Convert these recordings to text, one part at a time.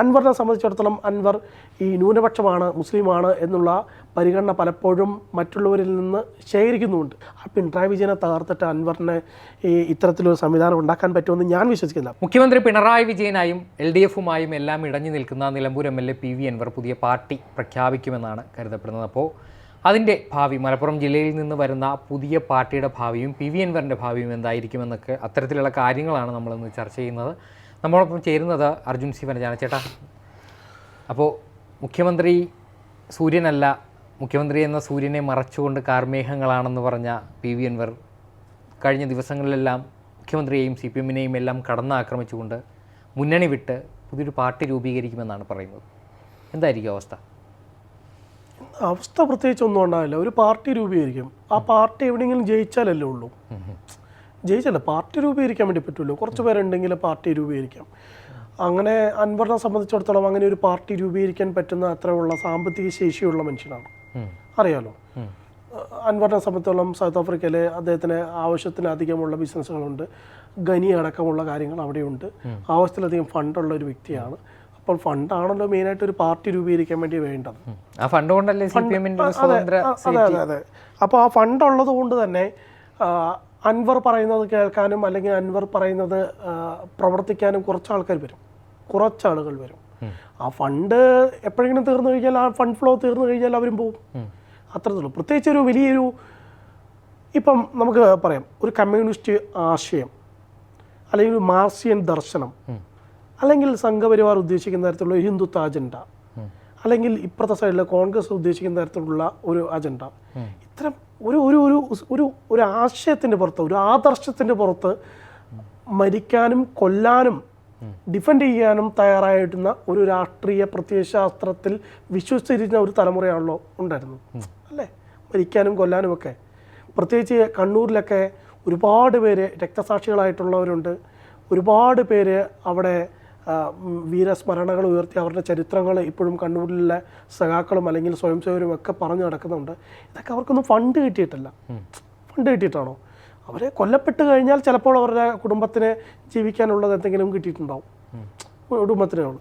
അൻവറിനെ സംബന്ധിച്ചിടത്തോളം അൻവർ ഈ ന്യൂനപക്ഷമാണ് മുസ്ലിമാണ് എന്നുള്ള പരിഗണന പലപ്പോഴും മറ്റുള്ളവരിൽ നിന്ന് ശേഖരിക്കുന്നുമുണ്ട്. ആ പിണറായി വിജയനെ തകർത്തിട്ട് അൻവറിനെ ഈ ഇത്തരത്തിലൊരു സംവിധാനം ഉണ്ടാക്കാൻ പറ്റുമെന്ന് ഞാൻ വിശ്വസിക്കുന്നില്ല. മുഖ്യമന്ത്രി പിണറായി വിജയനായും എൽ ഡി എഫുമായും എല്ലാം ഇടഞ്ഞു നിൽക്കുന്ന Nilambur M L A P V Anwar പുതിയ പാർട്ടി പ്രഖ്യാപിക്കുമെന്നാണ് കരുതപ്പെടുന്നത്. അപ്പോൾ അതിന്റെ ഭാവി മലപ്പുറം ജില്ലയിൽ നിന്ന് വരുന്ന പുതിയ പാർട്ടിയുടെ ഭാവിയും പി വി അൻവറിന്റെ ഭാവിയും എന്തായിരിക്കുമെന്നൊക്കെ അത്തരത്തിലുള്ള കാര്യങ്ങളാണ് നമ്മളിന്ന് ചർച്ച ചെയ്യുന്നത്. നമ്മളൊപ്പം ചേരുന്നത് അർജുൻ സി വനജാണ്. ചേട്ടാ അപ്പോൾ മുഖ്യമന്ത്രി സൂര്യനല്ല മുഖ്യമന്ത്രി എന്ന സൂര്യനെ മറച്ചുകൊണ്ട് കാർമേഘങ്ങളാണെന്ന് പറഞ്ഞ പി വി അൻവർ കഴിഞ്ഞ ദിവസങ്ങളിലെല്ലാം മുഖ്യമന്ത്രിയെയും സി പി എമ്മിനെയും എല്ലാം കടന്നാക്രമിച്ചുകൊണ്ട് മുന്നണി വിട്ട് പുതിയൊരു പാർട്ടി രൂപീകരിക്കുമെന്നാണ് പറയുന്നത്. എന്തായിരിക്കും അവസ്ഥ? അവസ്ഥ പ്രത്യേകിച്ച് ഒന്നും ഉണ്ടാവില്ല. ഒരു പാർട്ടി രൂപീകരിക്കും. ആ പാർട്ടി എവിടെയെങ്കിലും ജയിച്ചാലല്ലേ ഉള്ളൂ. ജയിച്ചല്ല പാർട്ടി രൂപീകരിക്കാൻ വേണ്ടി പറ്റുമല്ലോ കുറച്ച് പേരുണ്ടെങ്കിൽ പാർട്ടി രൂപീകരിക്കാം. അങ്ങനെ അൻവറിനെ സംബന്ധിച്ചിടത്തോളം അങ്ങനെ ഒരു പാർട്ടി രൂപീകരിക്കാൻ പറ്റുന്ന അത്രയുള്ള സാമ്പത്തിക ശേഷിയുള്ള മനുഷ്യനാണ്. അറിയാലോ? അൻവറിനെ സംബന്ധിച്ചോളം സൗത്ത് ആഫ്രിക്കയിലെ അദ്ദേഹത്തിന് ആവശ്യത്തിന് അധികമുള്ള ബിസിനസ്സുകളുണ്ട്. ഖനി അടക്കമുള്ള കാര്യങ്ങൾ അവിടെയുണ്ട്. ആവശ്യത്തിലധികം ഫണ്ടുള്ള ഒരു വ്യക്തിയാണ്. അപ്പോൾ ഫണ്ടാണല്ലോ മെയിനായിട്ട് ഒരു പാർട്ടി രൂപീകരിക്കാൻ വേണ്ടി വേണ്ടത്. ആ ഫണ്ട് കൊണ്ടല്ലേ അതെ അതെ അതെ അപ്പോൾ ആ ഫണ്ട് ഉള്ളത് കൊണ്ട് തന്നെ അൻവർ പറയുന്നത് കേൾക്കാനും അല്ലെങ്കിൽ അൻവർ പറയുന്നത് പ്രവർത്തിക്കാനും കുറച്ച് ആൾക്കാർ വരും. കുറച്ച് ആളുകൾ വരും. ആ ഫണ്ട് എപ്പോഴെങ്കിലും തീർന്നു കഴിഞ്ഞാൽ ആ ഫണ്ട് ഫ്ലോ തീർന്നു കഴിഞ്ഞാൽ അവരും പോകും അത്രത്തുള്ളൂ പ്രത്യേകിച്ച് ഒരു വലിയൊരു ഇപ്പം നമുക്ക് പറയാം. ഒരു കമ്മ്യൂണിസ്റ്റ് ആശയം അല്ലെങ്കിൽ ഒരു മാർസിയൻ ദർശനം അല്ലെങ്കിൽ സംഘപരിവാർ ഉദ്ദേശിക്കുന്ന തരത്തിലുള്ള ഒരു ഹിന്ദുത്വ അജണ്ട അല്ലെങ്കിൽ ഇപ്പുറത്തെ സൈഡിൽ കോൺഗ്രസ് ഉദ്ദേശിക്കുന്ന തരത്തിലുള്ള ഒരു അജണ്ട ഇത്തരം ഒരു ഒരു ഒരു ഒരു ഒരു ആശയത്തിന്റെ പുറത്ത് ഒരു ആദർശത്തിന്റെ പുറത്ത് മരിക്കാനും കൊല്ലാനും ഡിഫെൻഡ് ചെയ്യാനും തയ്യാറായിട്ടുന്ന ഒരു രാഷ്ട്രീയ പ്രത്യയശാസ്ത്രത്തിൽ വിശ്വസിച്ചിരുന്ന ഒരു തലമുറയാണല്ലോ ഉണ്ടായിരുന്നത്. അല്ലേ? മരിക്കാനും കൊല്ലാനും ഒക്കെ പ്രത്യേകിച്ച് കണ്ണൂരിലൊക്കെ ഒരുപാട് പേര് രക്തസാക്ഷികളായിട്ടുള്ളവരുണ്ട്. ഒരുപാട് പേര് അവിടെ വീരസ്മരണകൾ ഉയർത്തി അവരുടെ ചരിത്രങ്ങൾ ഇപ്പോഴും കണ്ണൂരിലെ സഖാക്കളും അല്ലെങ്കിൽ സ്വയം സേവരും ഒക്കെ പറഞ്ഞു നടക്കുന്നുണ്ട്. ഇതൊക്കെ അവർക്കൊന്നും ഫണ്ട് കിട്ടിയിട്ടില്ല. ഫണ്ട് കിട്ടിയിട്ടാണോ? അവരെ കൊല്ലപ്പെട്ട് കഴിഞ്ഞാൽ ചിലപ്പോൾ അവരുടെ കുടുംബത്തിന് ജീവിക്കാനുള്ളത് എന്തെങ്കിലും കിട്ടിയിട്ടുണ്ടാവും. കുടുംബത്തിനുള്ളൂ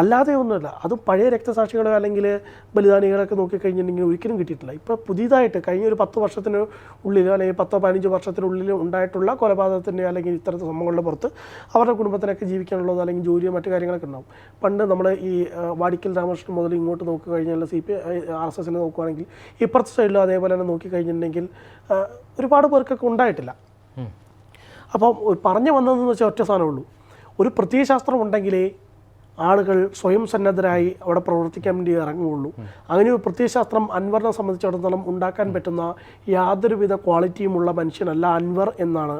അല്ലാതെ ഒന്നുമില്ല. അതും പഴയ രക്തസാക്ഷികളോ അല്ലെങ്കിൽ ബലിദാനികളൊക്കെ നോക്കിക്കഴിഞ്ഞിട്ടുണ്ടെങ്കിൽ ഒരിക്കലും കിട്ടിയിട്ടില്ല. ഇപ്പോൾ പുതിയതായിട്ട് കഴിഞ്ഞ ഒരു പത്ത് വർഷത്തിന് ഉള്ളിലോ അല്ലെങ്കിൽ പത്തോ പതിനഞ്ച് വർഷത്തിനുള്ളിൽ ഉണ്ടായിട്ടുള്ള കൊലപാതകത്തിന്റെ അല്ലെങ്കിൽ ഇത്തരത്തിൽ സംഭവങ്ങളുടെ പുറത്ത് അവരുടെ കുടുംബത്തിനൊക്കെ ജീവിക്കാനുള്ളത് അല്ലെങ്കിൽ ജോലിയോ മറ്റു കാര്യങ്ങളൊക്കെ ഉണ്ടാവും. പണ്ട് നമ്മൾ ഈ വാടിക്കൽ രാമകൃഷ്ണൻ മുതൽ ഇങ്ങോട്ട് നോക്കി കഴിഞ്ഞാൽ സി പി ആർ എസ് എസിനെ നോക്കുകയാണെങ്കിൽ ഇപ്പുറത്തെ സൈഡിലും അതേപോലെ തന്നെ നോക്കിക്കഴിഞ്ഞിട്ടുണ്ടെങ്കിൽ ഒരുപാട് പേർക്കൊക്കെ ഉണ്ടായിട്ടില്ല. അപ്പം പറഞ്ഞു വന്നതെന്ന് വെച്ചാൽ ഒറ്റ സാധനമുള്ളൂ ഒരു പ്രത്യയശാസ്ത്രം ഉണ്ടെങ്കിലേ ആളുകൾ സ്വയം സന്നദ്ധരായി അവിടെ പ്രവർത്തിക്കാൻ വേണ്ടി ഇറങ്ങുകയുള്ളൂ. അങ്ങനെ ഒരു പ്രത്യയശാസ്ത്രം അൻവറിനെ സംബന്ധിച്ചിടത്തോളം ഉണ്ടാക്കാൻ പറ്റുന്ന യാതൊരുവിധ ക്വാളിറ്റിയുമുള്ള മനുഷ്യനല്ല അൻവർ എന്നാണ്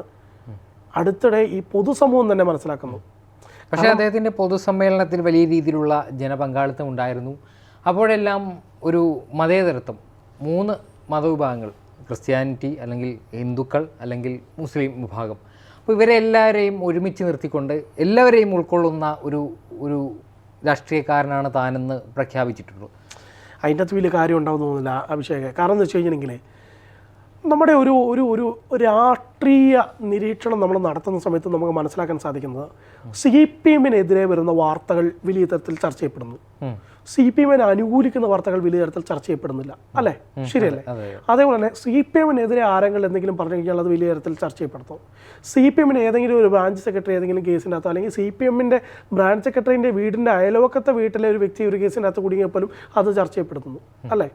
അടുത്തിടെ ഈ പൊതുസമൂഹം തന്നെ മനസ്സിലാക്കുന്നത്. പക്ഷേ അദ്ദേഹത്തിന്റെ പൊതുസമ്മേളനത്തിൽ വലിയ രീതിയിലുള്ള ജനപങ്കാളിത്തം ഉണ്ടായിരുന്നു. അപ്പോഴെല്ലാം ഒരു മതേതരത്വം മൂന്ന് മതവിഭാഗങ്ങൾ ക്രിസ്ത്യാനിറ്റി അല്ലെങ്കിൽ ഹിന്ദുക്കൾ അല്ലെങ്കിൽ മുസ്ലിം വിഭാഗം അപ്പോൾ ഇവരെ എല്ലാവരെയും ഒരുമിച്ച് നിർത്തിക്കൊണ്ട് എല്ലാവരെയും ഉൾക്കൊള്ളുന്ന ഒരു ഒരു രാഷ്ട്രീയക്കാരനാണ് താനെന്ന് പ്രഖ്യാപിച്ചിട്ടുള്ളൂ. അതിന്റെ അകത്ത് വലിയ കാര്യം ഉണ്ടാവും തോന്നുന്നില്ല അഭിഷേക്. കാരണം എന്ന് വെച്ച് കഴിഞ്ഞിട്ടുണ്ടെങ്കിൽ നമ്മുടെ ഒരു ഒരു ഒരു ഒരു രാഷ്ട്രീയ നിരീക്ഷണം നമ്മൾ നടത്തുന്ന സമയത്ത് നമുക്ക് മനസ്സിലാക്കാൻ സാധിക്കുന്നത് സി പി എമ്മിനെതിരെ വരുന്ന വാർത്തകൾ വലിയ തരത്തിൽ ചർച്ച ചെയ്യപ്പെടുന്നു. സി പി എമ്മിനെ അനുകൂലിക്കുന്ന വാർത്തകൾ വലിയ തരത്തിൽ ചർച്ച ചെയ്യപ്പെടുന്നില്ല. അല്ലേ? ശരിയല്ലേ? അതേപോലെ തന്നെ സി പി എമ്മിനെതിരെ ആരെങ്കിലും എന്തെങ്കിലും പറഞ്ഞു കഴിഞ്ഞാൽ അത് വലിയ തരത്തിൽ ചർച്ച ചെയ്യപ്പെടുത്തും സി പി എമ്മിന് ഏതെങ്കിലും ഒരു ബ്രാഞ്ച് സെക്രട്ടറി ഏതെങ്കിലും കേസിനകത്ത് അല്ലെങ്കിൽ സി പി എമ്മിന്റെ ബ്രാഞ്ച് സെക്രട്ടറിന്റെ വീടിന്റെ അയലോക്കത്തെ വീട്ടിലെ ഒരു വ്യക്തി ഒരു കേസിനകത്ത് കുടുങ്ങിയപ്പോലും കുടുങ്ങിയപ്പോഴും അത് ചർച്ച ചെയ്യപ്പെടുന്നു. അല്ലേ.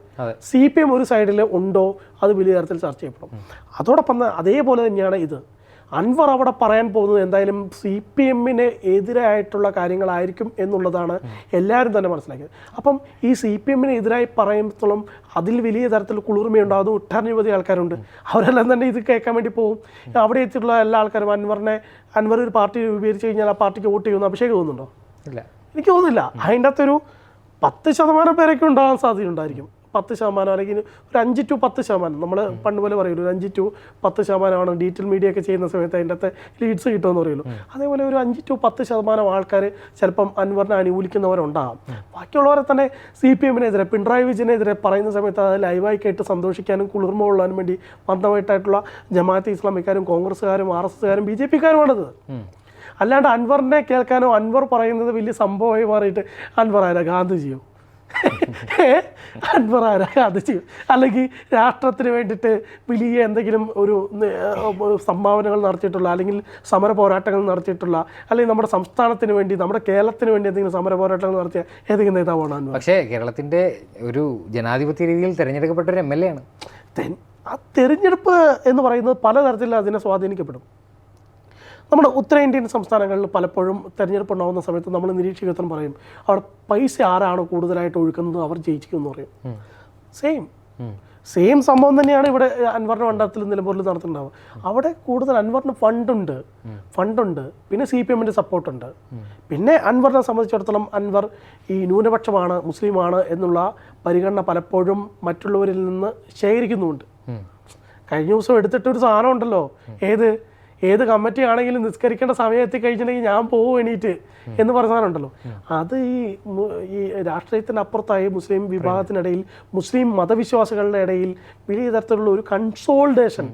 സി പി എം ഒരു സൈഡിൽ ഉണ്ടോ? അത് വലിയ തരത്തിൽ ചർച്ച ചെയ്യപ്പെടും. അതോടൊപ്പം അതേപോലെ തന്നെയാണ് ഇത്. അൻവർ അവിടെ പറയാൻ പോകുന്നത് എന്തായാലും സി പി എമ്മിന് എതിരായിട്ടുള്ള കാര്യങ്ങളായിരിക്കും എന്നുള്ളതാണ് എല്ലാവരും തന്നെ മനസ്സിലാക്കിയത്. അപ്പം ഈ സി പി എമ്മിന് എതിരായി പറയുമ്പോഴും അതിൽ വലിയ തരത്തിൽ കുളിർമയുണ്ടാകുന്നു. ഒട്ടനവധി ആൾക്കാരുണ്ട്. അവരെല്ലാം തന്നെ ഇത് കേൾക്കാൻ വേണ്ടി പോകും. അവിടെ എത്തിയിട്ടുള്ള എല്ലാ ആൾക്കാരും അൻവറിനെ അൻവർ ഒരു പാർട്ടി രൂപീകരിച്ച് കഴിഞ്ഞാൽ ആ പാർട്ടിക്ക് വോട്ട് ചെയ്യുമെന്ന് അഭിഷേകം തോന്നുന്നുണ്ടോ? ഇല്ല. എനിക്ക് തോന്നുന്നില്ല. അതിന്റെ അകത്തൊരു പത്ത് ശതമാനം പേരൊക്കെ ഉണ്ടാകാൻ സാധ്യതയുണ്ടായിരിക്കും. പത്ത് ശതമാനം അല്ലെങ്കിൽ ഒരു അഞ്ച് ടു പത്ത് ശതമാനം. നമ്മൾ പണ്ട് പോലെ പറയുമല്ലോ ഒരു അഞ്ച് ടു പത്ത് ശതമാനമാണ് ഡീറ്റെയിൽ മീഡിയ ഒക്കെ ചെയ്യുന്ന സമയത്ത് അതിന്റെ അകത്ത് ലീഡ്സ് കിട്ടുമെന്ന് പറയുമല്ലോ അതേപോലെ ഒരു അഞ്ച് ടു പത്ത് ശതമാനം ആൾക്കാർ ചിലപ്പം അൻവറിനെ അനുകൂലിക്കുന്നവരുണ്ടാകും ബാക്കിയുള്ളവരെ തന്നെ സി പി എമ്മിനെതിരെ പിണറായി വിജയനെതിരെ പറയുന്ന സമയത്ത് അത് ലൈവായി കേട്ട് സന്തോഷിക്കാനും കുളിർമ കൊള്ളാനും വേണ്ടി മന്ദമായിട്ടായിട്ടുള്ള ജമാഅത്ത് ഇസ്ലാമിക്കാരും കോൺഗ്രസ്സുകാരും ആർ എസ് എസ്സുകാരും ബി ജെ പിക്കാരുമാണത്. അല്ലാണ്ട് അൻവറിനെ കേൾക്കാനോ അൻവർ പറയുന്നത് വലിയ സംഭവമായി മാറിയിട്ട് അൻവർ ആരാ? ഗാന്ധിജിയോ? അൻവർ ആരാ? ചെയ്യും. അല്ലെങ്കിൽ രാഷ്ട്രത്തിന് വേണ്ടിയിട്ട് വലിയ എന്തെങ്കിലും ഒരു സംഭാവനകൾ നടത്തിയിട്ടുള്ള അല്ലെങ്കിൽ സമര പോരാട്ടങ്ങൾ നടത്തിയിട്ടുള്ള അല്ലെങ്കിൽ നമ്മുടെ സംസ്ഥാനത്തിന് വേണ്ടി നമ്മുടെ കേരളത്തിന് വേണ്ടി എന്തെങ്കിലും സമര പോരാട്ടങ്ങൾ നടത്തിയ ഏതെങ്കിലും നേതാവാണ് അൻവർ? പക്ഷേ കേരളത്തിന്റെ ഒരു ജനാധിപത്യ രീതിയിൽ തിരഞ്ഞെടുക്കപ്പെട്ട ഒരു എം എൽ എ ആണ്. തെരഞ്ഞെടുപ്പ് എന്ന് പറയുന്നത് പലതരത്തിൽ അതിനെ സ്വാധീനിക്കപ്പെടും. നമ്മുടെ ഉത്തരേന്ത്യൻ സംസ്ഥാനങ്ങളിൽ പലപ്പോഴും തെരഞ്ഞെടുപ്പ് ഉണ്ടാകുന്ന സമയത്ത് നമ്മൾ നിരീക്ഷകത്വം പറയും അവർ പൈസ ആരാണ് കൂടുതലായിട്ട് ഒഴുക്കുന്നത്? അവർ ജയിച്ചിക്കും എന്ന് പറയും. സെയിം സെയിം സംഭവം തന്നെയാണ് ഇവിടെ അൻവറിന്റെ മണ്ഡലത്തിൽ നിലമ്പൂരിൽ നടത്തുന്നുണ്ടാവുക അവിടെ കൂടുതൽ അൻവറിന് ഫണ്ടുണ്ട്. ഫണ്ടുണ്ട്. പിന്നെ സി പി എമ്മിന്റെ സപ്പോർട്ടുണ്ട്. പിന്നെ അൻവറിനെ സംബന്ധിച്ചിടത്തോളം അൻവർ ഈ ന്യൂനപക്ഷമാണ് മുസ്ലിമാണ് എന്നുള്ള പരിഗണന പലപ്പോഴും മറ്റുള്ളവരിൽ നിന്ന് ശേഖരിക്കുന്നുമുണ്ട്. കഴിഞ്ഞ ദിവസം എടുത്തിട്ടൊരു സാധനം ഉണ്ടല്ലോ. ഏത്? ഏത് കമ്മിറ്റി ആണെങ്കിലും നിസ്കരിക്കേണ്ട സമയം എത്തിക്കഴിഞ്ഞിട്ടുണ്ടെങ്കിൽ ഞാൻ പോകും എണീറ്റ് എന്ന് പറഞ്ഞാലുണ്ടല്ലോ അത് ഈ ഈ രാഷ്ട്രീയത്തിന് അപ്പുറത്തായി മുസ്ലിം വിഭാഗത്തിനിടയിൽ മുസ്ലിം മതവിശ്വാസികളുടെ ഇടയിൽ വലിയ തരത്തിലുള്ള ഒരു കൺസോൾട്ടേഷൻ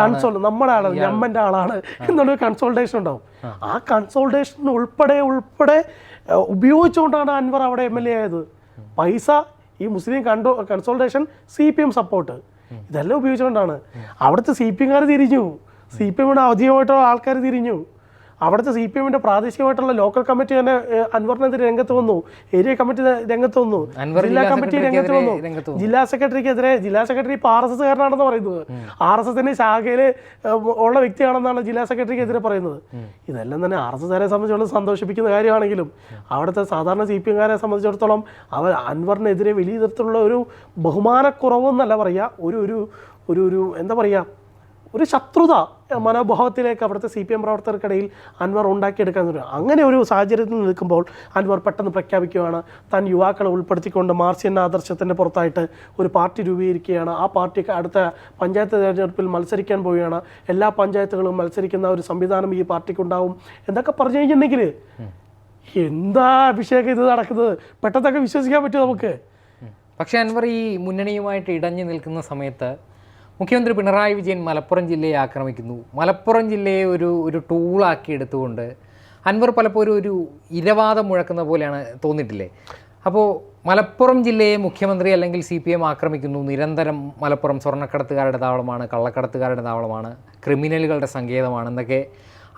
കൺസോൾ നമ്മുടെ ആളാണ്. ഞമ്മന്റെ ആളാണ് എന്നുള്ളൊരു കൺസോൾട്ടേഷൻ ഉണ്ടാവും. ആ. കൺസോൾട്ടേഷൻ ഉൾപ്പെടെ ഉൾപ്പെടെ ഉപയോഗിച്ചുകൊണ്ടാണ് അൻവർ അവിടെ എം എൽ എ ആയത്. പൈസ ഈ മുസ്ലിം കണ്ടോ consultation C P M support ഇതെല്ലാം ഉപയോഗിച്ചുകൊണ്ടാണ്. അവിടുത്തെ സി പി എംകാർ തിരിഞ്ഞു. സി പി എമ്മിന് ഔദ്യോഗികമായിട്ടുള്ള ആൾക്കാർ തിരിഞ്ഞു. അവിടുത്തെ സി പി എമ്മിന്റെ പ്രാദേശികമായിട്ടുള്ള ലോക്കൽ കമ്മിറ്റി തന്നെ അൻവറിനെതിരെ രംഗത്ത് വന്നു. ഏരിയ കമ്മിറ്റി രംഗത്ത് വന്നു. ജില്ലാ കമ്മിറ്റി രംഗത്ത് വന്നു. ജില്ലാ സെക്രട്ടറിക്കെതിരെ ജില്ലാ സെക്രട്ടറി ഇപ്പൊ ആർ എസ് എസ് കാരനാണെന്ന് പറയുന്നത് ആർ എസ് എസിന്റെ ശാഖയിൽ ഉള്ള വ്യക്തിയാണെന്നാണ് ജില്ലാ സെക്രട്ടറിക്കെതിരെ പറയുന്നത്. ഇതെല്ലാം തന്നെ ആർ എസ് എസുകാരെ സംബന്ധിച്ചിടത്തോളം സന്തോഷിപ്പിക്കുന്ന കാര്യമാണെങ്കിലും അവിടുത്തെ സാധാരണ സി പി എംകാരെ സംബന്ധിച്ചിടത്തോളം അവർ അൻവറിനെതിരെ വലിയ തരത്തിലുള്ള ഒരു ബഹുമാനക്കുറവെന്നല്ല പറയുക ഒരു ഒരു ഒരു ഒരു എന്താ പറയുക ഒരു ശത്രുത. മനോഭാവത്തിലേക്ക് അവിടുത്തെ സി പി എം പ്രവർത്തകർക്കിടയിൽ അൻവർ ഉണ്ടാക്കിയെടുക്കാൻ തുടങ്ങി. അങ്ങനെ ഒരു സാഹചര്യത്തിൽ നിൽക്കുമ്പോൾ അൻവർ പെട്ടെന്ന് പ്രഖ്യാപിക്കുകയാണ് താൻ യുവാക്കളെ ഉൾപ്പെടുത്തിക്കൊണ്ട് മാർസിയൻ ആദർശത്തിന്റെ പുറത്തായിട്ട് ഒരു പാർട്ടി രൂപീകരിക്കുകയാണ്. ആ പാർട്ടി അടുത്ത പഞ്ചായത്ത് തെരഞ്ഞെടുപ്പിൽ മത്സരിക്കാൻ പോവുകയാണ്. എല്ലാ പഞ്ചായത്തുകളും മത്സരിക്കുന്ന ഒരു സംവിധാനം ഈ പാർട്ടിക്കുണ്ടാവും. എന്നൊക്കെ പറഞ്ഞു കഴിഞ്ഞിട്ടുണ്ടെങ്കിൽ എന്താ അഭിഷേകം ഇത് നടക്കുന്നത്? പെട്ടെന്നൊക്കെ വിശ്വസിക്കാൻ പറ്റുമോ നമുക്ക്? പക്ഷേ അൻവർ ഈ മുന്നണിയുമായിട്ട് ഇടഞ്ഞു നിൽക്കുന്ന സമയത്ത് മുഖ്യമന്ത്രി പിണറായി വിജയൻ മലപ്പുറം ജില്ലയെ ആക്രമിക്കുന്നു. മലപ്പുറം ജില്ലയെ ഒരു ഒരു ടൂളാക്കി എടുത്തുകൊണ്ട് അൻവർ പലപ്പോഴും ഒരു ഇരവാദം മുഴക്കുന്ന പോലെയാണ് തോന്നിയിട്ടില്ലേ? അപ്പോൾ മലപ്പുറം ജില്ലയെ മുഖ്യമന്ത്രി അല്ലെങ്കിൽ സി പി എം ആക്രമിക്കുന്നു. നിരന്തരം മലപ്പുറം സ്വർണക്കടത്തുകാരുടെ താവളമാണ് കള്ളക്കടത്തുകാരുടെ താവളമാണ് ക്രിമിനലുകളുടെ സങ്കേതമാണ് എന്നൊക്കെ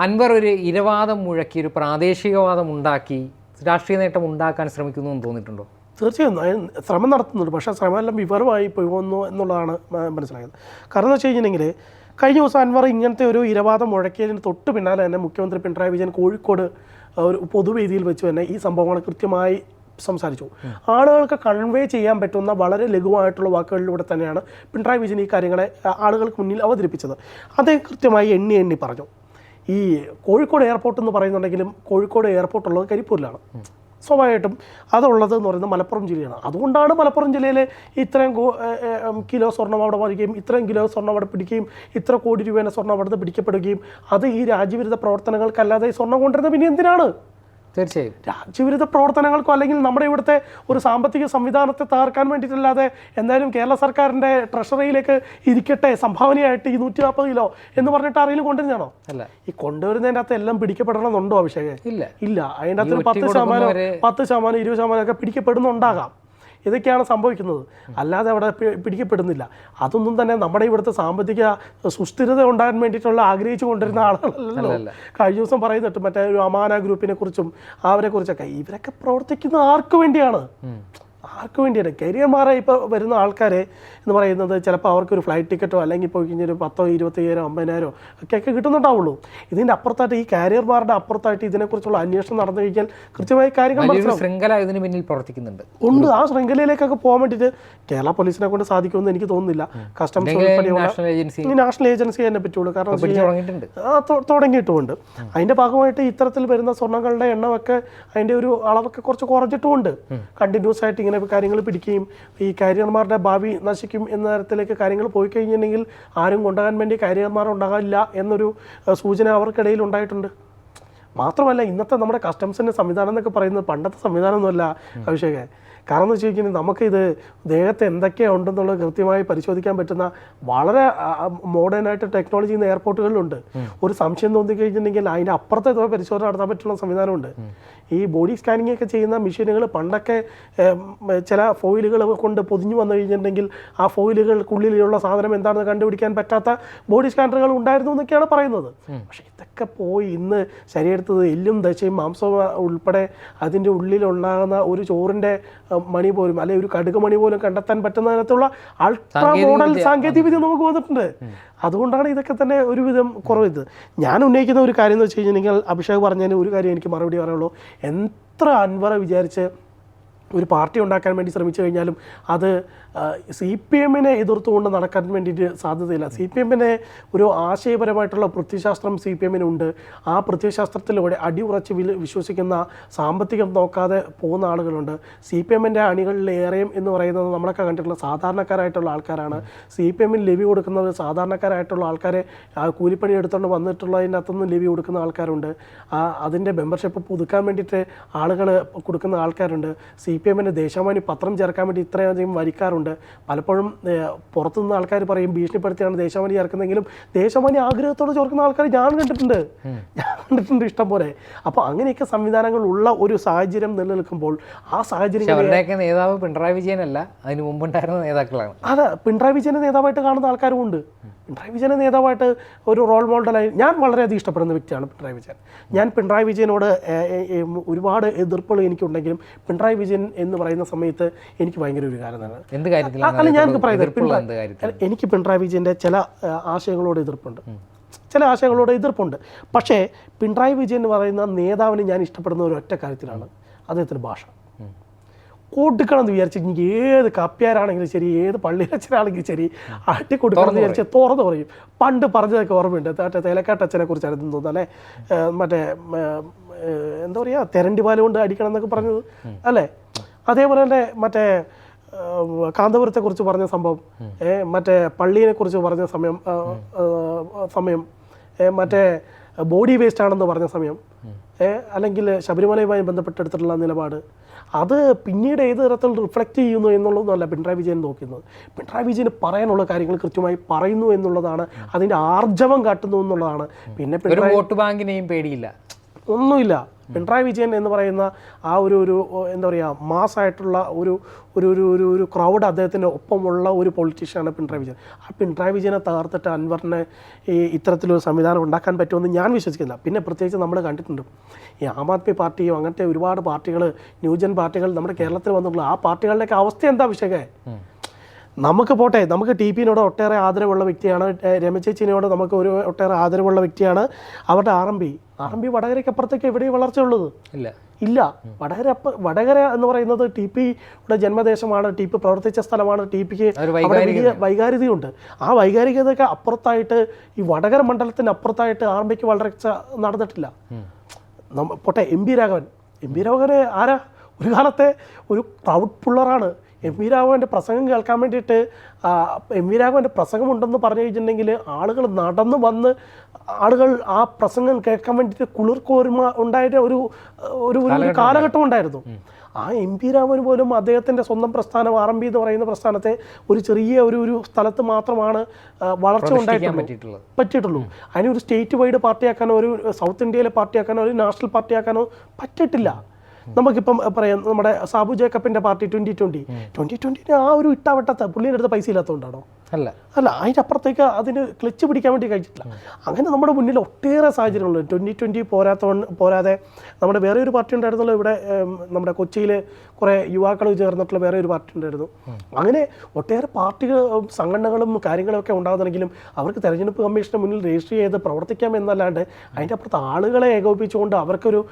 അൻവർ ഒരു ഇരവാദം മുഴക്കി ഒരു പ്രാദേശികവാദം ഉണ്ടാക്കി രാഷ്ട്രീയ നേട്ടം ഉണ്ടാക്കാൻ ശ്രമിക്കുന്നു എന്ന് തോന്നിയിട്ടുണ്ടോ? തീർച്ചയായും. ശ്രമം നടത്തുന്നുണ്ട്. പക്ഷേ ശ്രമമെല്ലാം വിവരമായി പോകുന്നു എന്നുള്ളതാണ് മനസ്സിലായത്. കാരണം എന്ന് വെച്ച് കഴിഞ്ഞിട്ടുണ്ടെങ്കിൽ കഴിഞ്ഞ ദിവസം അൻവർ ഇങ്ങനത്തെ ഒരു ഇരവാദം മുഴക്കിയതിന് തൊട്ട് പിന്നാലെ തന്നെ മുഖ്യമന്ത്രി പിണറായി വിജയൻ കോഴിക്കോട് ഒരു പൊതുവേദിയിൽ വെച്ച് തന്നെ ഈ സംഭവങ്ങൾ കൃത്യമായി സംസാരിച്ചു. ആളുകൾക്ക് കൺവേ ചെയ്യാൻ പറ്റുന്ന വളരെ ലഘുവായിട്ടുള്ള വാക്കുകളിലൂടെ തന്നെയാണ് പിണറായി വിജയൻ ഈ കാര്യങ്ങളെ ആളുകൾക്ക് മുന്നിൽ അവതരിപ്പിച്ചത്. അദ്ദേഹം കൃത്യമായി എണ്ണി എണ്ണി പറഞ്ഞു. ഈ കോഴിക്കോട് എയർപോർട്ട് എന്ന് പറയുന്നുണ്ടെങ്കിലും കോഴിക്കോട് എയർപോർട്ട് ഉള്ളത് കരിപ്പൂരിലാണ് സ്വാഭാവികമായിട്ടും അതുള്ളത് എന്ന് പറയുന്നത് മലപ്പുറം ജില്ലയാണ്. അതുകൊണ്ടാണ് മലപ്പുറം ജില്ലയിലെ ഇത്രയും കിലോ സ്വർണം അവിടെ വരികയും ഇത്രയും കിലോ സ്വർണം അവിടെ പിടിക്കുകയും ഇത്ര കോടി രൂപേന്റെ സ്വർണം നിന്ന് പിടിക്കപ്പെടുകയും അത് ഈ രാജ്യവിരുദ്ധ പ്രവർത്തനങ്ങൾക്കല്ലാതെ സ്വർണം കൊണ്ടുവരുന്നത് പിന്നെ എന്തിനാണ്? തീർച്ചയായും. രാജ്യവിരുദ്ധ പ്രവർത്തനങ്ങൾക്കോ അല്ലെങ്കിൽ നമ്മുടെ ഇവിടുത്തെ ഒരു സാമ്പത്തിക സംവിധാനത്തെ തകർക്കാൻ വേണ്ടിയിട്ടല്ലാതെ എന്തായാലും കേരള സർക്കാരിന്റെ ട്രഷറിയിലേക്ക് ഇരിക്കട്ടെ സംഭാവനയായിട്ട് ഈ നൂറ്റി നാൽപ്പത് കിലോ എന്ന് പറഞ്ഞിട്ട് ആരെങ്കിലും കൊണ്ടുവരുന്നതാണോ? അല്ല. ഈ കൊണ്ടുവരുന്നതിന്റെ അകത്ത് എല്ലാം പിടിക്കപ്പെടണമെന്നുണ്ടോ അഭിഷേകം? ഇല്ല. ഇല്ല. അതിന്റെ അകത്ത് പത്ത് ശതമാനം പത്ത് ശതമാനം ഇരുപത് ശതമാനം ഒക്കെ പിടിക്കപ്പെടുന്നുണ്ടാകാം. ഇതൊക്കെയാണ് സംഭവിക്കുന്നത്. അല്ലാതെ അവിടെ പിടിക്കപ്പെടുന്നില്ല. അതൊന്നും തന്നെ നമ്മുടെ ഇവിടുത്തെ സാമ്പത്തിക സുസ്ഥിരത ഉണ്ടാകാൻ വേണ്ടിയിട്ടുള്ള ആഗ്രഹിച്ചു കൊണ്ടിരുന്ന ആളുകളല്ലോ. കഴിഞ്ഞ ദിവസം പറയുന്നുണ്ട് മറ്റേ ഒരു അമാന ഗ്രൂപ്പിനെ കുറിച്ചും അവരെ കുറിച്ചൊക്കെ. ഇവരൊക്കെ പ്രവർത്തിക്കുന്നത് ആർക്ക് വേണ്ടിയാണ്? ആർക്ക് വേണ്ടിയാണ്? മാറാൻ ഇപ്പോൾ വരുന്ന ആൾക്കാരെ എന്ന് പറയുന്നത് ചിലപ്പോൾ അവർക്കൊരു ഫ്ലൈറ്റ് ടിക്കറ്റോ അല്ലെങ്കിൽ പോയി കഴിഞ്ഞാൽ ഒരു പത്തോ ഇരുപത്തയ്യായിരം അമ്പതിനായിരോ ഒക്കെ ഒക്കെ കിട്ടുന്നുണ്ടാവുള്ളൂ. ഇതിന്റെ അപ്പുറത്തായിട്ട് ഈ കരിയർമാരുടെ അപ്പുറത്തായിട്ട് ഇതിനെക്കുറിച്ചുള്ള അന്വേഷണം നടന്നു കഴിഞ്ഞാൽ കൃത്യമായി കാര്യങ്ങൾ ശൃംഖല ഇതിന് പിന്നിൽ പ്രവർത്തിക്കുന്നുണ്ട്. ഉണ്ട്. ആ ശൃംഖലയിലേക്കൊക്കെ പോകാൻ വേണ്ടിയിട്ട് കേരള പോലീസിനെ കൊണ്ട് സാധിക്കുമെന്ന് എനിക്ക് തോന്നുന്നില്ല. കസ്റ്റംസ് നാഷണൽ ഏജൻസി ഈ നാഷണൽ ഏജൻസി തന്നെ പറ്റുള്ളൂ. കാരണം തുടങ്ങിയിട്ടുമുണ്ട്. അതിന്റെ ഭാഗമായിട്ട് ഇത്തരത്തിൽ വരുന്ന സ്വർണങ്ങളുടെ എണ്ണമൊക്കെ അതിന്റെ ഒരു അളവൊക്കെ കുറച്ച് കുറഞ്ഞിട്ടുമുണ്ട്. കണ്ടിന്യൂസ് ആയിട്ട് ഇങ്ങനെ കാര്യങ്ങൾ പിടിക്കുകയും ഈ കാരിയർമാരുടെ ഭാവി നശിക്കും എന്ന തരത്തിലേക്ക് കാര്യങ്ങൾ പോയി കഴിഞ്ഞിട്ടുണ്ടെങ്കിൽ ആരും കൊണ്ടുപോകാൻ വേണ്ടി കാരിയർമാർ ഉണ്ടാകില്ല എന്നൊരു സൂചന അവർക്കിടയിൽ ഉണ്ടായിട്ടുണ്ട്. മാത്രമല്ല ഇന്നത്തെ നമ്മുടെ കസ്റ്റംസിന്റെ സംവിധാനം എന്നൊക്കെ പറയുന്നത് പണ്ടത്തെ സംവിധാനമൊന്നുമല്ല അഭിഷേക്. കാരണം എന്ന് വെച്ച് കഴിഞ്ഞാൽ നമുക്കിത് ദേഹത്ത് എന്തൊക്കെയാണ് ഉണ്ടെന്നുള്ളത് കൃത്യമായി പരിശോധിക്കാൻ പറ്റുന്ന വളരെ മോഡേൺ ആയിട്ട് ടെക്നോളജി ഇന്ന് എയർപോർട്ടുകളിലുണ്ട് ഒരു സംശയം തോന്നി കഴിഞ്ഞിട്ടുണ്ടെങ്കിൽ അതിന്റെ അപ്പുറത്തെ പരിശോധന നടത്താൻ പറ്റുന്ന സംവിധാനമുണ്ട്. ഈ ബോഡി സ്കാനിംഗ് ഒക്കെ ചെയ്യുന്ന മെഷീനുകൾ പണ്ടൊക്കെ ചില ഫോയിലുകൾ കൊണ്ട് പൊതിഞ്ഞു വന്നു കഴിഞ്ഞിട്ടുണ്ടെങ്കിൽ ആ ഫോയിലുകൾക്കുള്ളിലുള്ള സാധനം എന്താണെന്ന് കണ്ടുപിടിക്കാൻ പറ്റാത്ത ബോഡി സ്കാനറുകൾ ഉണ്ടായിരുന്നു എന്നൊക്കെയാണ് പറയുന്നത്. പക്ഷേ ഇതൊക്കെ പോയി ഇന്ന് ശരീരത്തത് എല്ലും ദശയും മാംസവും ഉൾപ്പെടെ അതിന്റെ ഉള്ളിലുണ്ടാകുന്ന ഒരു ചോറിന്റെ മണി പോലും അല്ലെങ്കിൽ ഒരു കടുക് മണി പോലും കണ്ടെത്താൻ പറ്റുന്ന തരത്തിലുള്ള അൾട്രാ മോഡൽ സാങ്കേതിക വിദ്യ നമുക്ക് വന്നിട്ടുണ്ട്. അതുകൊണ്ടാണ് ഇതൊക്കെ തന്നെ ഒരുവിധം കുറവ് ഞാൻ ഉന്നയിക്കുന്ന ഒരു കാര്യം എന്ന് വെച്ച് കഴിഞ്ഞിട്ടുണ്ടെങ്കിൽ അഭിഷേക് പറഞ്ഞതിന് ഒരു കാര്യം എനിക്ക് മറുപടി പറയുള്ളൂ എത്ര അൻവറ വിചാരിച്ച് ഒരു പാർട്ടി ഉണ്ടാക്കാൻ വേണ്ടി ശ്രമിച്ചു കഴിഞ്ഞാലും അത് സി പി എമ്മിനെ എതിർത്തുകൊണ്ട് നടക്കാൻ വേണ്ടിയിട്ട് സാധ്യതയില്ല. സി പി എമ്മിനെ ഒരു ആശയപരമായിട്ടുള്ള പ്രത്യശാസ്ത്രം സി പി എമ്മിനുണ്ട്. ആ പ്രത്യയശാസ്ത്രത്തിലൂടെ അടിയുറച്ച് വിശ്വസിക്കുന്ന സാമ്പത്തികം നോക്കാതെ പോകുന്ന ആളുകളുണ്ട്. സി പി എമ്മിന്റെ അണികളിൽ ഏറെയും എന്ന് പറയുന്നത് നമ്മളൊക്കെ കണ്ടിട്ടുള്ള സാധാരണക്കാരായിട്ടുള്ള ആൾക്കാരാണ്. സി പി എമ്മിൽ ലെവി കൊടുക്കുന്നത് സാധാരണക്കാരായിട്ടുള്ള ആൾക്കാരെ കൂലിപ്പണി എടുത്തുകൊണ്ട് വന്നിട്ടുള്ളതിന്റെ അകത്തുനിന്ന് ലെവി കൊടുക്കുന്ന ആൾക്കാരുണ്ട്. ആ അതിന്റെ മെമ്പർഷിപ്പ് പുതുക്കാൻ വേണ്ടിയിട്ട് ആളുകൾ കൊടുക്കുന്ന ആൾക്കാരുണ്ട്. സി പി എമ്മിന്റെ ദേശാമാനി പത്രം ചേർക്കാൻ വേണ്ടി ഇത്രയധികം വരിക്കാറുണ്ട്. പലപ്പോഴും ഏഹ്, പുറത്തുനിന്ന് ആൾക്കാർ പറയും ഭീഷണിപ്പെടുത്തിയാണ് ദേശാമണി ചേർക്കുന്നതെങ്കിലും ദേശാമണി ആഗ്രഹത്തോടെ ചേർക്കുന്ന ആൾക്കാർ ഞാൻ കണ്ടിട്ടുണ്ട്. ഞാൻ കണ്ടിട്ടുണ്ട് ഇഷ്ടം പോലെ. അപ്പോൾ അങ്ങനെയൊക്കെ സംവിധാനങ്ങൾ ഉള്ള ഒരു സാഹചര്യം നിലനിൽക്കുമ്പോൾ ആ സാഹചര്യം അവരുടെയൊക്കെ നേതാവ് പിണറായി വിജയനല്ല അതിന് മുമ്പുണ്ടായിരുന്ന നേതാക്കളാണ്. അതെ പിണറായി വിജയനെ നേതാവായിട്ട് കാണുന്ന ആൾക്കാരും ഉണ്ട്. പിണറായി വിജയനെ നേതാവായിട്ട് ഒരു റോൾ മോഡലായി ഞാൻ വളരെയധികം ഇഷ്ടപ്പെടുന്ന വ്യക്തിയാണ് പിണറായി വിജയൻ. ഞാൻ പിണറായി വിജയനോട് ഒരുപാട് എതിർപ്പുകൾ എനിക്കുണ്ടെങ്കിലും പിണറായി വിജയൻ എന്ന് പറയുന്ന സമയത്ത് എനിക്ക് ഭയങ്കര ഒരു കാരണമാണ് അല്ല ഞാൻ പറയുന്നത് എനിക്ക് പിണറായി വിജയന്റെ ചില ആശയങ്ങളോട് എതിർപ്പുണ്ട്. ചില ആശയങ്ങളോട് എതിർപ്പുണ്ട്. പക്ഷേ പിണറായി വിജയൻ എന്ന് പറയുന്ന നേതാവിനെ ഞാൻ ഇഷ്ടപ്പെടുന്ന ഒരു ഒറ്റ കാര്യത്തിലാണ് അദ്ദേഹത്തിന്റെ ഭാഷ. കൊടുക്കണം എന്ന് വിചാരിച്ചു ഇനി ഏത് കപ്പ്യാരാണെങ്കിലും ശരി ഏത് പള്ളിയച്ഛനാണെങ്കിലും ശരി അട്ടി കൊടുക്കണം എന്ന് വിചാരിച്ച് തുറന്ന് പറയും. പണ്ട് പറഞ്ഞതൊക്കെ ഓർമ്മയുണ്ട്. മറ്റേ തേലക്കാട്ടച്ഛനെ കുറിച്ചായിരുന്നു തോന്നുന്നു അല്ലേ? മറ്റേ എന്താ പറയുക തെരണ്ടി പാൽ കൊണ്ട് അടിക്കണം എന്നൊക്കെ പറഞ്ഞത് അല്ലേ? അതേപോലെ തന്നെ മറ്റേ ഏഹ്, കാന്തപുരത്തെ കുറിച്ച് പറഞ്ഞ സംഭവം മറ്റേ പള്ളീനെ കുറിച്ച് പറഞ്ഞ സമയം സമയം മറ്റേ ബോഡി വേസ്റ്റ് ആണെന്ന് പറഞ്ഞ സമയം അല്ലെങ്കിൽ ശബരിമലയുമായി ബന്ധപ്പെട്ടെടുത്തിട്ടുള്ള നിലപാട് അത് പിന്നീട് ഏത് തരത്തിൽ റിഫ്ലക്റ്റ് ചെയ്യുന്നു എന്നുള്ളതൊന്നുമല്ല പിണറായി വിജയൻ നോക്കുന്നത്. പിണറായി വിജയൻ പറയാനുള്ള കാര്യങ്ങൾ കൃത്യമായി പറയുന്നു എന്നുള്ളതാണ് അതിന്റെ ആർജവം കാട്ടുന്നു എന്നുള്ളതാണ്. പിന്നെ വോട്ട് ബാങ്കിനെയും പേടിയില്ല. ഒന്നുമില്ല. പിണറായി വിജയൻ എന്ന് പറയുന്ന ആ ഒരു ഒരു എന്താ പറയുക മാസ്സായിട്ടുള്ള ഒരു ഒരു ഒരു ഒരു ഒരു ക്രൗഡ് അദ്ദേഹത്തിന്റെ ഒപ്പമുള്ള ഒരു പൊളിറ്റീഷ്യനാണ് പിണറായി വിജയൻ. ആ പിണറായി വിജയനെ തകർത്തിട്ട് അൻവറിനെ ഈ ഇത്തരത്തിലൊരു സംവിധാനം ഉണ്ടാക്കാൻ പറ്റുമെന്ന് ഞാൻ വിശ്വസിക്കുന്നില്ല. പിന്നെ പ്രത്യേകിച്ച് നമ്മൾ കണ്ടിട്ടുണ്ട് ഈ ആം ആദ്മി പാർട്ടിയും അങ്ങനത്തെ ഒരുപാട് പാർട്ടികൾ ന്യൂജൻ പാർട്ടികൾ നമ്മുടെ കേരളത്തിൽ വന്നിട്ടുള്ള ആ പാർട്ടികളുടെയൊക്കെ അവസ്ഥ എന്താ വിഷയമേ നമുക്ക് പോട്ടെ നമുക്ക് ടി പിന്നോട് ഒട്ടേറെ ആദരവുള്ള വ്യക്തിയാണ് രമചേച്ചിനോട് രമ ചേച്ചിനോട് നമുക്ക് ഒരു ഒട്ടേറെ ആദരവുള്ള വ്യക്തിയാണ്. അവരുടെ R M P R M P വടകരയ്ക്കപ്പുറത്തേക്ക് എവിടെയും വളർച്ച ഉള്ളത് ഇല്ല. ഇല്ല. വടകര വടകര എന്ന് പറയുന്നത് ടി പിയുടെ ജന്മദേശമാണ് ടി പി പ്രവർത്തിച്ച സ്ഥലമാണ് ടി പിക്ക് വലിയ വൈകാരികതയുണ്ട്. ആ വൈകാരികതയ്ക്ക് അപ്പുറത്തായിട്ട് ഈ വടകര മണ്ഡലത്തിന് അപ്പുറത്തായിട്ട് ആർ എം പിക്ക് വളർച്ച നടന്നിട്ടില്ല. പോട്ടെ M P Raghavan. M P രാഘവനെ ആരാ? ഒരു കാലത്തെ ഒരു പ്രൗഡ് പുള്ളറാണ് എം വി രാഘവന്റെ പ്രസംഗം കേൾക്കാൻ വേണ്ടിയിട്ട് എം വി രാഘവന്റെ പ്രസംഗം ഉണ്ടെന്ന് പറഞ്ഞു കഴിഞ്ഞിട്ടുണ്ടെങ്കിൽ ആളുകൾ നടന്ന് വന്ന് ആളുകൾ ആ പ്രസംഗം കേൾക്കാൻ വേണ്ടിയിട്ട് കുളിർക്കോരുമ ഉണ്ടായിട്ട് ഒരു ഒരു ഒരു കാലഘട്ടം ഉണ്ടായിരുന്നു. ആ എം പി രാമൻ പോലും അദ്ദേഹത്തിന്റെ സ്വന്തം പ്രസ്ഥാനം ആർ എം പി എന്ന് പറയുന്ന പ്രസ്ഥാനത്തെ ഒരു ചെറിയ ഒരു ഒരു സ്ഥലത്ത് മാത്രമാണ് വളർച്ച ഉണ്ടായിട്ടുള്ളൂ. പറ്റിയിട്ടുള്ളൂ. അതിന് ഒരു സ്റ്റേറ്റ് വൈഡ് പാർട്ടിയാക്കാനോ ഒരു സൗത്ത് ഇന്ത്യയിലെ പാർട്ടിയാക്കാനോ ഒരു നാഷണൽ പാർട്ടിയാക്കാനോ പറ്റിയിട്ടില്ല. നമുക്കിപ്പം പറയാം നമ്മുടെ സാബു ജേക്കബിന്റെ പാർട്ടി ട്വന്റി ട്വന്റി. ട്വന്റി ട്വന്റിന് ആ ഒരു ഇട്ടാവട്ടത്തെ പുള്ളിയുടെ അടുത്ത് പൈസ ഇല്ലാത്തതുകൊണ്ടാണോ? അല്ല. അല്ല അതിന്റെ അപ്പുറത്തേക്ക് അതിന് ക്ലച്ച് പിടിക്കാൻ വേണ്ടി കഴിച്ചിട്ടില്ല അങ്ങനെ നമ്മുടെ മുന്നിൽ ഒട്ടേറെ സാഹചര്യങ്ങളുണ്ട്. ട്വന്റി ട്വന്റി പോരാത്ത പോരാതെ നമ്മുടെ വേറെ ഒരു പാർട്ടി ഉണ്ടായിരുന്നല്ലോ ഇവിടെ നമ്മുടെ കൊച്ചിയിൽ കുറേ യുവാക്കൾ ചേർന്നിട്ടുള്ള വേറെ ഒരു പാർട്ടി ഉണ്ടായിരുന്നു. അങ്ങനെ ഒട്ടേറെ പാർട്ടികൾ സംഘടനകളും കാര്യങ്ങളൊക്കെ ഉണ്ടാകുന്നെങ്കിലും അവർക്ക് തെരഞ്ഞെടുപ്പ് കമ്മീഷന് മുന്നിൽ രജിസ്റ്റർ ചെയ്ത് പ്രവർത്തിക്കാം എന്നല്ലാണ്ട് അതിന്റെ അപ്പുറത്ത് ആളുകളെ ഏകോപിപ്പിച്ചുകൊണ്ട് അവർക്കൊരു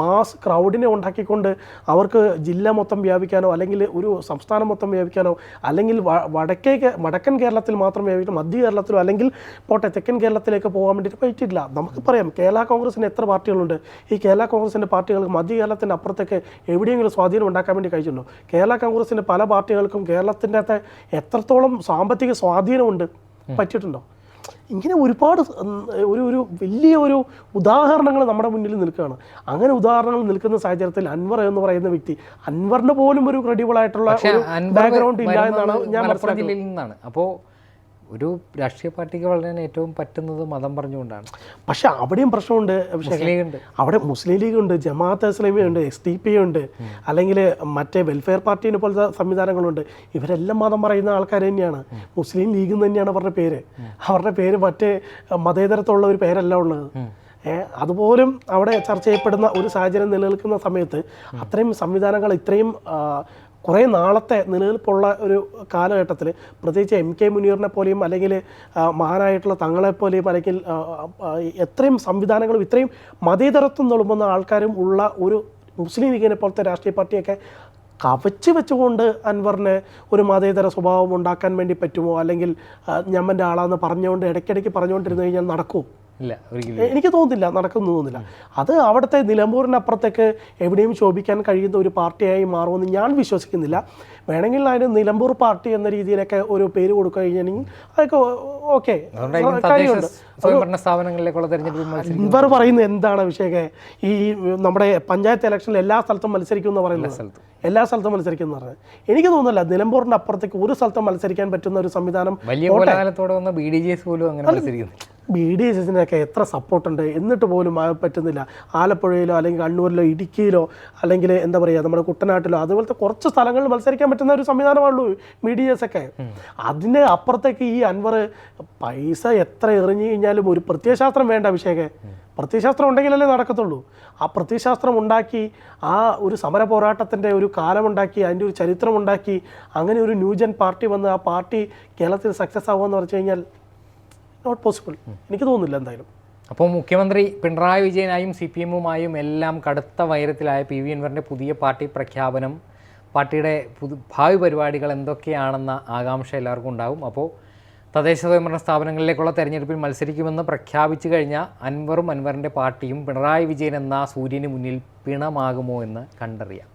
മാസ് ക്രൗഡിനെ ഉണ്ടാക്കിക്കൊണ്ട് അവർക്ക് ജില്ല മൊത്തം വ്യാപിക്കാനോ അല്ലെങ്കിൽ ഒരു സംസ്ഥാനം മൊത്തം വ്യാപിക്കാനോ അല്ലെങ്കിൽ വടക്കേക്ക് വടക്കേ വടക്കൻ കേരളത്തിൽ മാത്രം ആയിട്ട് മധ്യ കേരളത്തിലോ അല്ലെങ്കിൽ പോട്ടെ തെക്കൻ കേരളത്തിലേക്ക് പോകാൻ വേണ്ടിയിട്ട് പറ്റിയിട്ടില്ല. നമുക്ക് പറയാം കേരള കോൺഗ്രസിന് എത്ര പാർട്ടികളുണ്ട്? ഈ കേരള കോൺഗ്രസിന്റെ പാർട്ടികൾക്ക് മധ്യ കേരളത്തിന്റെ അപ്പുറത്തേക്ക് എവിടെയെങ്കിലും സ്വാധീനം ഉണ്ടാക്കാൻ വേണ്ടി കഴിച്ചിട്ടുണ്ടോ? കേരള കോൺഗ്രസിന്റെ പല പാർട്ടികൾക്കും കേരളത്തിന്റെ അകത്ത് എത്രത്തോളം സാമ്പത്തിക സ്വാധീനമുണ്ട്? പറ്റിയിട്ടുണ്ടോ? ഇങ്ങനെ ഒരുപാട് ഒരു ഒരു വലിയ ഒരു ഉദാഹരണങ്ങൾ നമ്മുടെ മുന്നിൽ നിൽക്കുകയാണ്. അങ്ങനെ ഉദാഹരണങ്ങൾ നിൽക്കുന്ന സാഹചര്യത്തിൽ അൻവർ എന്ന് പറയുന്ന വ്യക്തി അൻവറിന് പോലും ഒരു ക്രെഡിബിൾ ആയിട്ടുള്ള ബാക്ക്ഗ്രൗണ്ട് ഇല്ല എന്നാണ് ഞാൻ മനസ്സിലാക്കുന്നത്. അപ്പോൾ ഒരു രാഷ്ട്രീയ പാർട്ടിക്ക് വളരാൻ ഏറ്റവും പറ്റുന്നത് മതം പറഞ്ഞുകൊണ്ടാണ്. പക്ഷെ അവിടെയും പ്രശ്നമുണ്ട്. അവിടെ മുസ്ലിം ലീഗ് ഉണ്ട് ജമാഅത്ത് ഇസ്ലാമി ഉണ്ട് എസ് ടി പി ഉണ്ട് അല്ലെങ്കിൽ മറ്റേ വെൽഫെയർ പാർട്ടീനെ പോലത്തെ സംവിധാനങ്ങളുണ്ട്. ഇവരെല്ലാം മതം പറയുന്ന ആൾക്കാർ തന്നെയാണ്. മുസ്ലിം ലീഗ് തന്നെയാണ് അവരുടെ പേര്. അവരുടെ പേര് മറ്റേ മതേതരത്തുള്ള ഒരു പേരല്ല ഉള്ളത്. അതുപോലും അവിടെ ചർച്ച ചെയ്യപ്പെടുന്ന ഒരു സാഹചര്യം നിലനിൽക്കുന്ന സമയത്ത് അത്രയും സംവിധാനങ്ങൾ ഇത്രയും കുറേ നാളത്തെ നിലനിൽപ്പുള്ള ഒരു കാലഘട്ടത്തിൽ പ്രത്യേകിച്ച് എം കെ മുനീറിനെ പോലെയും അല്ലെങ്കിൽ മഹാനായിട്ടുള്ള തങ്ങളെപ്പോലെയും അല്ലെങ്കിൽ എത്രയും സംവിധാനങ്ങളും ഇത്രയും മതേതരത്വം നുളുമ്പുന്ന ആൾക്കാരും ഉള്ള ഒരു മുസ്ലിം ലീഗിനെ പോലത്തെ രാഷ്ട്രീയ പാർട്ടിയൊക്കെ കവച്ച് വെച്ചുകൊണ്ട് അൻവറിന് ഒരു മതേതര സ്വഭാവം ഉണ്ടാക്കാൻ വേണ്ടി പറ്റുമോ? അല്ലെങ്കിൽ ഞമ്മന്റെ ആളാന്ന് പറഞ്ഞുകൊണ്ട് ഇടയ്ക്കിടയ്ക്ക് പറഞ്ഞുകൊണ്ടിരുന്നു കഴിഞ്ഞാൽ നടക്കുമോ ഇല്ല എനിക്ക് തോന്നുന്നില്ല നടക്കുന്നു തോന്നുന്നില്ല. അത് അവിടുത്തെ നിലമ്പൂരിനപ്പുറത്തേക്ക് എവിടെയും ശോഭിക്കാൻ കഴിയുന്ന ഒരു പാർട്ടിയായി മാറുമെന്ന് ഞാൻ വിശ്വസിക്കുന്നില്ല. വേണമെങ്കിൽ അതിന് നിലമ്പൂർ പാർട്ടി എന്ന രീതിയിലൊക്കെ ഒരു പേര് കൊടുക്കുക കഴിഞ്ഞാൽ അതൊക്കെ ഓക്കെ. സ്ഥാപനങ്ങളിലേക്കുള്ള തെരഞ്ഞെടുപ്പ് ഇവർ പറയുന്നത് എന്താണ് അഭിഷേകെ? ഈ നമ്മുടെ പഞ്ചായത്ത് ഇലക്ഷനിൽ എല്ലാ സ്ഥലത്തും മത്സരിക്കും എന്ന് പറയുന്നത്. എല്ലാ സ്ഥലത്തും. മത്സരിക്കും എന്ന് പറഞ്ഞത് എനിക്ക് തോന്നുന്നില്ല നിലമ്പൂറിന്റെ അപ്പുറത്തേക്ക് ഒരു സ്ഥലത്തും മത്സരിക്കാൻ പറ്റുന്ന ഒരു സംവിധാനം വലിയ വന്ന ബി ഡി ജി എസ് പോലും അങ്ങനെ മത്സരിക്കുന്നു ബി ഡി എസ് എസിനൊക്കെ എത്ര സപ്പോർട്ടുണ്ട്. എന്നിട്ട് പോലും പറ്റുന്നില്ല. ആലപ്പുഴയിലോ അല്ലെങ്കിൽ കണ്ണൂരിലോ ഇടുക്കിയിലോ അല്ലെങ്കിൽ എന്താ പറയുക നമ്മുടെ കുട്ടനാട്ടിലോ അതുപോലത്തെ കുറച്ച് സ്ഥലങ്ങളിൽ മത്സരിക്കാൻ പറ്റുന്ന ഒരു സംവിധാനമാണല്ലോ മീഡിയസൊക്കെ അതിന് അപ്പുറത്തേക്ക് ഈ അൻവർ പൈസ എത്ര എറിഞ്ഞു കഴിഞ്ഞാലും ഒരു പ്രത്യയശാസ്ത്രം വേണ്ട അഭിഷേകെ. പ്രത്യയശാസ്ത്രം ഉണ്ടെങ്കിലല്ലേ നടക്കത്തുള്ളൂ. ആ പ്രത്യയശാസ്ത്രം ഉണ്ടാക്കി ആ ഒരു സമര പോരാട്ടത്തിന്റെ ഒരു കാലമുണ്ടാക്കി അതിന്റെ ഒരു ചരിത്രം ഉണ്ടാക്കി അങ്ങനെ ഒരു ന്യൂജൻ പാർട്ടി വന്ന് ആ പാർട്ടി കേരളത്തിൽ സക്സസ് ആവുമെന്ന് പറഞ്ഞു കഴിഞ്ഞാൽ നോട്ട് പോസിബിൾ എനിക്ക് തോന്നുന്നില്ല എന്തായാലും. അപ്പോൾ മുഖ്യമന്ത്രി പിണറായി വിജയനായും സി പി എമ്മുമായും എല്ലാം കടുത്ത വൈരത്തിലായ പി വി അൻവറിന്റെ പുതിയ പാർട്ടി പ്രഖ്യാപനം പാർട്ടിയുടെ പുതു ഭാവി പരിപാടികൾ എന്തൊക്കെയാണെന്ന ആകാംക്ഷ എല്ലാവർക്കും ഉണ്ടാകും അപ്പോൾ തദ്ദേശ സ്വയംഭരണ സ്ഥാപനങ്ങളിലേക്കുള്ള തെരഞ്ഞെടുപ്പിൽ മത്സരിക്കുമെന്ന് പ്രഖ്യാപിച്ചു കഴിഞ്ഞാൽ അൻവറും അൻവറിന്റെ പാർട്ടിയും പിണറായി വിജയൻ എന്ന സൂര്യന് മുന്നിൽ പിണമാകുമോ എന്ന് കണ്ടറിയാം.